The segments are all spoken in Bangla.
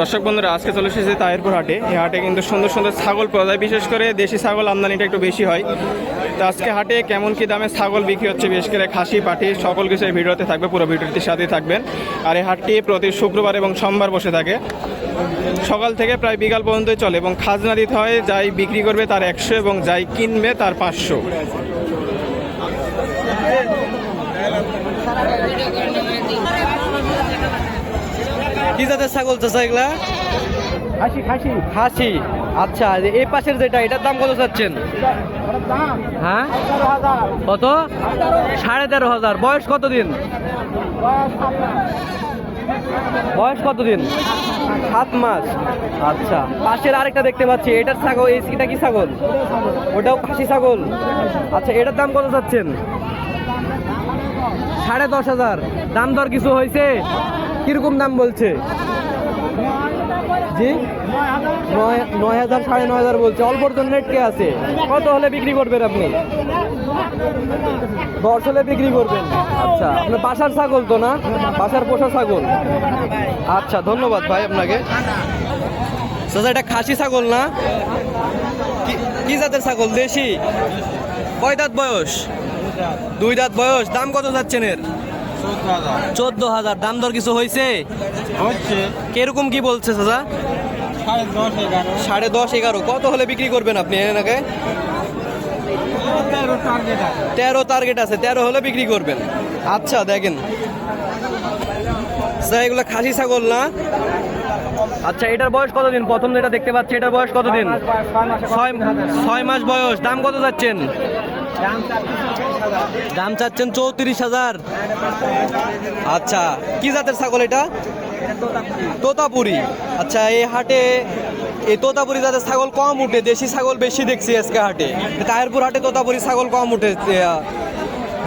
দর্শক বন্ধুরা, আজকে চলে এসেছে তাহিরপুর হাটে। এই হাটে কিন্তু সুন্দর সুন্দর ছাগল পাওয়া যায়। বিশেষ করে দেশি ছাগল আমদানিটা একটু বেশি হয়। তো আজকে হাটে কেমন কি দামে ছাগল বিক্রি হচ্ছে, বিশেষ করে খাসি পাঠি সকল কিছু এই ভিডিওতে থাকবে, পুরো ভিডিওটির সাথে থাকবেন। আর এই হাটটি প্রতি শুক্রবার এবং সোমবার বসে থাকে। সকাল থেকে প্রায় বিকাল পর্যন্ত চলে এবং খাজনা দিতে হয়, যাই বিক্রি করবে তার একশো এবং যাই কিনবে তার পাঁচশো। কি জাতের ছাগল চাষা এগুলা খাসি খাসি। খাসি। আচ্ছা এই পাশের যেটা এটার দাম কত চাচ্ছেন? হ্যাঁ? কত? সাড়ে তেরো হাজার। বয়স কত দিন বয়স কত দিন সাত মাস। আচ্ছা পাশের আরেকটা দেখতে পাচ্ছি। এটার ছাগল এই এটা কি ছাগল? ওটাও খাসি ছাগল? আচ্ছা এটার দাম কত চাচ্ছেন? সাড়ে দশ হাজার। দাম দর কিছু হয়েছে? কীরকম দাম বলছে? জি? নয় হাজার, সাড়ে নয় হাজার বলছে। অল্পর জন্য রেট কে আছে? কত হলে বিক্রি করবেন আপনি? দশ হলে বিক্রি করবেন। আচ্ছা আপনার বাসার ছাগল তো না? বাসার পোষা ছাগল। আচ্ছা ধন্যবাদ ভাই আপনাকে। চাচা, এটা খাসি ছাগল না? কি জাতের ছাগল? দেশি? কয় দাঁত বয়স? দুই দাঁত বয়স। দাম কত যাচ্ছেন এর? চোদ্দ হাজার। দাম দর কিছু হয়েছে? কীরকম কি বলছে চাচা? সাড়ে দশ এগারো। কত হলে বিক্রি করবেন আপনি এনাকে তেরো টার্গেট আছে। তেরো টার্গেট আছে তেরো হলে বিক্রি করবেন। আচ্ছা দেখেন। স্যার এগুলো খাসি ছাগল না? আচ্ছা এটার বয়স কতদিন? প্রথম যেটা দেখতে পাচ্ছি এটার বয়স কতদিন? ছয় মাস বয়স। দাম কত যাচ্ছেন? দাম চাচ্ছেন চৌত্রিশ হাজার। আচ্ছা কি জাতের ছাগল এটা? তোতাপুরি। আচ্ছা এই হাটে এই তোতাপুরি জাতের ছাগল কম উঠে দেশি ছাগল বেশি দেখছি আজকে হাটে। তাহেরপুর হাটে তোতাপুরি ছাগল কম উঠে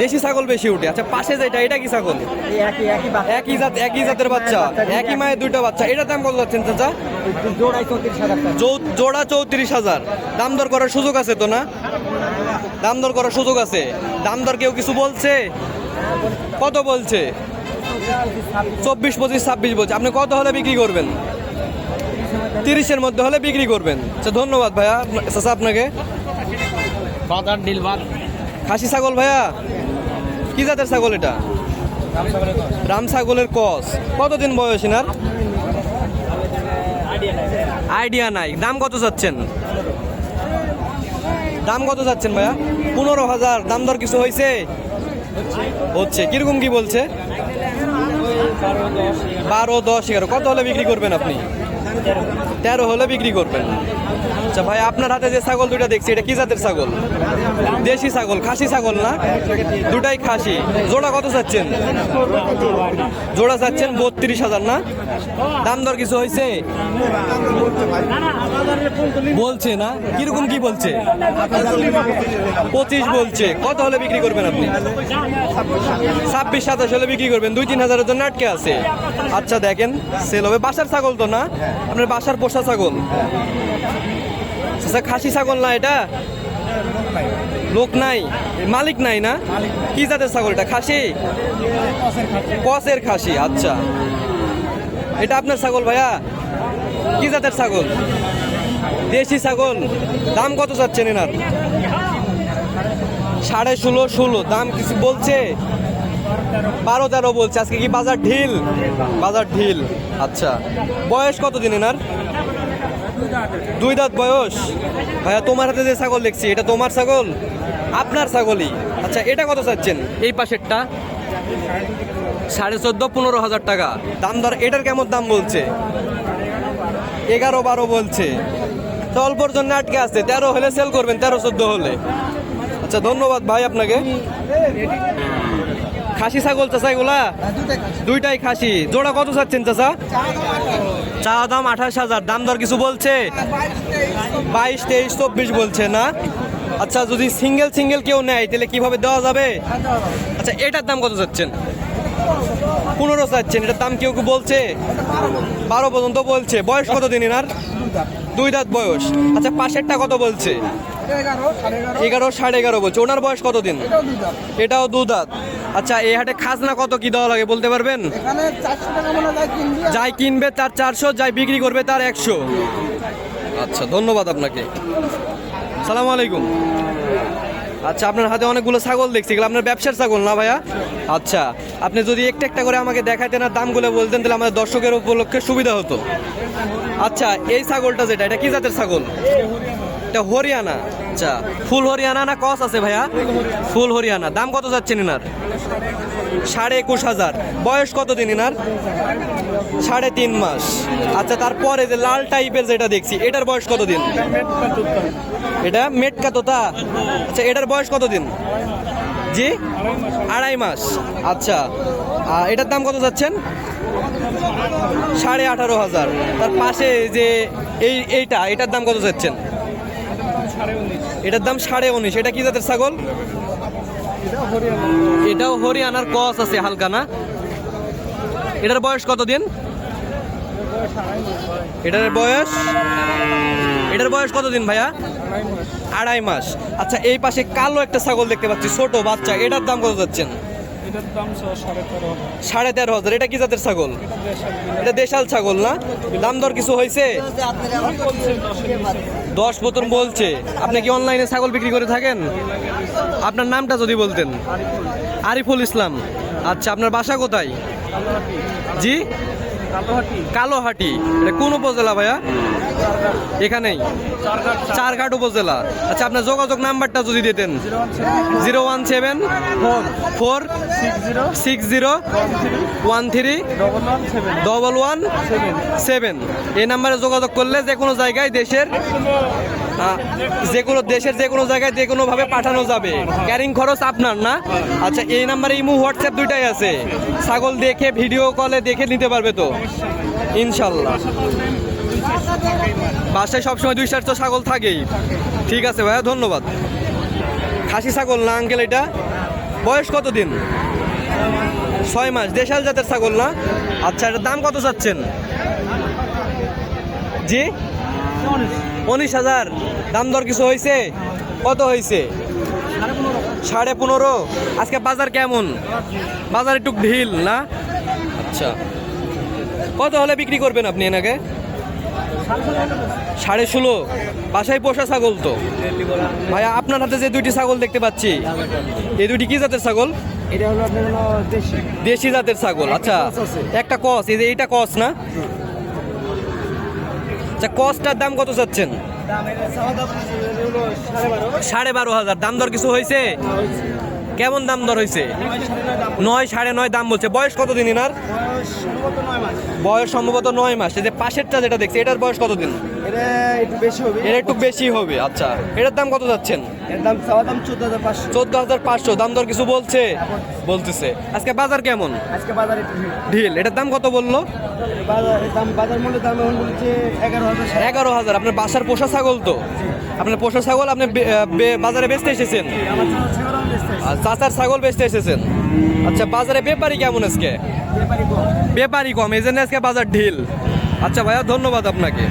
দেশি ছাগল বেশি উঠে। আচ্ছা পাশে যেটা এটা কি ছাগল? একই জাত একই জাতের বাচ্চা একই মায়ের দুইটা বাচ্চা। এটার দাম কত যাচ্ছেন চাচা? জোড়া চৌত্রিশ হাজার। দাম দর করার সুযোগ আছে তো না? দাম দর করার সুযোগ আছে। দাম দর কেউ কিছু বলছে? কত বলছে? চব্বিশ পঁচিশ ছাব্বিশ বলছে। আপনি কত হলে বিক্রি করবেন? তিরিশের মধ্যে হলে বিক্রি করবেন। আচ্ছা ধন্যবাদ ভাইয়া। চাচা আপনাকে? খাসি ছাগল ভাইয়া? কি জাতের ছাগল এটা? রাম ছাগলের কস। কতদিন বয়স এনার? আইডিয়া নাই। দাম কত চাচ্ছেন? দাম কত যাচ্ছেন ভাইয়া? পনেরো হাজার। দাম দর কিছু হয়েছে? হচ্ছে। কীরকম কি বলছে? বারো দশ এগারো। কত হলে বিক্রি করবেন আপনি? তেরো হলে বিক্রি করবেন। আচ্ছা ভাই, আপনার হাতে যে ছাগল দুইটা দেখছি, এটা কি জাতের ছাগল? দেশি ছাগল, খাসি ছাগল না? দুটাই খাসি। জোড়া কত চাচ্ছেন? জোড়া চাচ্ছেন বত্রিশ হাজার না? দাম দর কিছু হয়েছে? বলছে না? কীরকম কি বলছে? পঁচিশ বলছে। কত হলে বিক্রি করবেন আপনি? ছাব্বিশ, সাতাশ হলে বিক্রি করবেন। দুই, তিন হাজারের জন্য আটকে আছে। আচ্ছা দেখেন সেল হবে। বাসার ছাগল তো না? আপনার বাসার পোষা ছাগল? আচ্ছা খাসি ছাগল না এটা? লোক নাই। মালিক নাই না? কি জাতের ছাগল এটা? খাসি? কসের খাসি আচ্ছা। এটা আপনার ছাগল ভাইয়া? কি জাতের ছাগল? দেশি ছাগল? দাম কত চাচ্ছেন এনার? সাড়ে ষোলো ষোলো। দাম কিছু বলছে? বারো, তেরো বলছে। আজকে কি বাজার ঢিল? বাজার ঢিল। আচ্ছা। বয়স কত দিন এনার? দুই দাঁত বয়স। ভাইয়া তোমার হাতে যে ছাগল দেখছি এটা তোমার ছাগল? আপনার ছাগলই। আচ্ছা এটা কত চাচ্ছেন? এই পাশেরটা। সাড়ে চোদ্দ পনেরো হাজার টাকা। দাম দর এটার কেমন দাম বলছে? এগারো বারো বলছে। তো অল্পর জন্য আটকে আছে। তেরো হলে সেল করবেন তেরো চোদ্দ হলে। আচ্ছা ধন্যবাদ ভাই আপনাকে। খাসি ছাগল চাচা এগুলা? দুইটাই খাসি। জোড়া কত চাচ্ছেন চাচা? চা দাম আঠাশ হাজার, দাম দর কিছু বলছে? বাইশ, তেইশ, চব্বিশ বলছে, না? আচ্ছা যদি সিঙ্গেল সিঙ্গেল কেউ নেয়, তাহলে কীভাবে দেওয়া যাবে? আচ্ছা এটার দাম কত চাচ্ছেন? পনেরো চাচ্ছেন, এটার দাম কেউ বলছে? বারো পর্যন্ত বলছে। বয়স কত দিন এনার? দুই দাঁত বয়স। আচ্ছা পাশেরটা কত বলছে? এগারো, সাড়ে এগারো বলছে। ওনার বয়স কত দিন? এটাও দু দাঁত। আচ্ছা এই হাটে খাজনা কত কি দেওয়া লাগে বলতে পারবেন? যাই কিনবে তার চারশো যাই বিক্রি করবে তার একশো। আচ্ছা ধন্যবাদ আপনাকে। সালাম আলাইকুম। আচ্ছা আপনার হাতে অনেকগুলো ছাগল দেখছি এগুলো আপনার ব্যবসার ছাগল না ভাইয়া? আচ্ছা আপনি যদি একটা একটা করে আমাকে দেখাইতেন আর দামগুলো বলতেন তাহলে আমাদের দর্শকের উপলক্ষে সুবিধা হতো। আচ্ছা এই ছাগলটা যেটা এটা কি জাতের ছাগল? এটা হরিয়ানা। আচ্ছা ফুল হরিয়ানা না কস আছে ভাইয়া? ফুল হরিয়ানা। দাম কত যাচ্ছেন এনার? সাড়ে একুশ হাজার। বয়স কত দিন এনার? সাড়ে তিন মাস। আচ্ছা তারপরে যে লাল টাইপের যেটা দেখছি, এটার বয়স কত দিন এটা মেটকা তোতা। আচ্ছা এটার বয়স কত দিন জি? আড়াই মাস। আচ্ছা এটার দাম কত যাচ্ছেন? সাড়ে আঠারো হাজার। তার পাশে যে এই, এইটা, এটার দাম কত যাচ্ছেন? এটার দাম সাড়ে উনিশ। এটা কি জাতের ছাগল? এটাও হরিয়ানার কস আছে হালকা না? এটার বয়স কতদিন এটার বয়স? এটার বয়স কতদিন ভাইয়া? আড়াই মাস। আচ্ছা এই পাশে কালো একটা ছাগল দেখতে পাচ্ছি ছোট বাচ্চা। এটার দাম কত যাচ্ছেন? সাড়ে তেরো হাজার। এটা কি জাতের ছাগল? এটা দেশাল। ছাগল না? দাম দর কিছু হয়েছে? দশ বোতল বলছে। আপনি কি অনলাইনে ছাগল বিক্রি করে থাকেন? আপনার নামটা যদি বলতেন। আরিফুল ইসলাম। আচ্ছা আপনার বাসা কোথায়? জি? কালোহাটি? এটা কোন উপজেলা ভাইয়া? এখানেই। চারঘাট উপজেলা। আচ্ছা আপনার যোগাযোগ নাম্বারটা যদি দিতেন। Zero one seven. Four. Six zero. One three. Double one seven. এই নাম্বারে যোগাযোগ করলে যে কোনো জায়গায় দেশের যে কোনো দেশের যে কোনো জায়গায় যে কোনোভাবে পাঠানো যাবে। ক্যারিং খরচ আপনার না? আচ্ছা এই নাম্বারে ইমু, হোয়াটসঅ্যাপ দুইটাই আছে। ছাগল দেখে, ভিডিও কলে দেখে নিতে পারবে তো? ইনশাল্লাহ। বাসায় সবসময় দুই চারশো ছাগল থাকেই। ঠিক আছে ভাইয়া, ধন্যবাদ। খাসি ছাগল না আঙ্কেল এটা? বয়স কত দিন ছয় মাস। দেশাল জাতের ছাগল না? আচ্ছা এটার দাম কত চাচ্ছেন? জি? উনিশ হাজার। দাম দর কিছু হয়েছে? কত হয়েছে? সাড়ে পনেরো। আজকে বাজার কেমন? বাজার একটু ঢিল না? আচ্ছা। কত হলে বিক্রি করবেন আপনি এনাকে? সাড়ে ষোলো। বাসায় পোষা ছাগল তো। ভাইয়া আপনার হাতে যে দুইটি ছাগল দেখতে পাচ্ছি এই দুইটি কি জাতের ছাগল? এটা হলো দেশি। দেশি জাতের ছাগল আচ্ছা। একটা কস এই যে এইটা কস না? আচ্ছা কস্টার দাম কত চাচ্ছেন? সাড়ে বারো। সাড়ে বারো হাজার। দাম দর কিছু হয়েছে। কেমন দাম দর হয়েছে নয় সাড়ে নয় দাম বলছে। বয়স কত দিন এনার? বয়স সম্ভবত নয় মাস। এই যে পাশেরটা যেটা দেখছি এটার বয়স কত দিন এটা একটু বেশি হবে। এটা একটু বেশি হবে আচ্ছা। এটার দাম কত যাচ্ছেন? এর দাম চোদ্দ হাজার পাঁচশো। দাম দর কিছু বলছে? বলতেছে। আজকে বাজার কেমন? আজকে বাজারে। ঢিল। এটার দাম কত বলল? বাজার বাজার মূল্য দাম এখন বলছে এগারো হাজার। এগারো হাজার। আপনার বাসার পোষা ছাগল তো? আপনার পোষা ছাগল আপনি বাজারে বেচতে এসেছেন? আমার জন্য ছাগল আমি বেচতে আসছি। আর চাচার ছাগল বেচতে এসেছেন আচ্ছা বাজারে ব্যাপারী কেমন আজকে ব্যাপারী কম। ব্যাপারী কম এই জন্য আজকে বাজার ঢিল আচ্ছা ভাইয়া ধন্যবাদ আপনাকে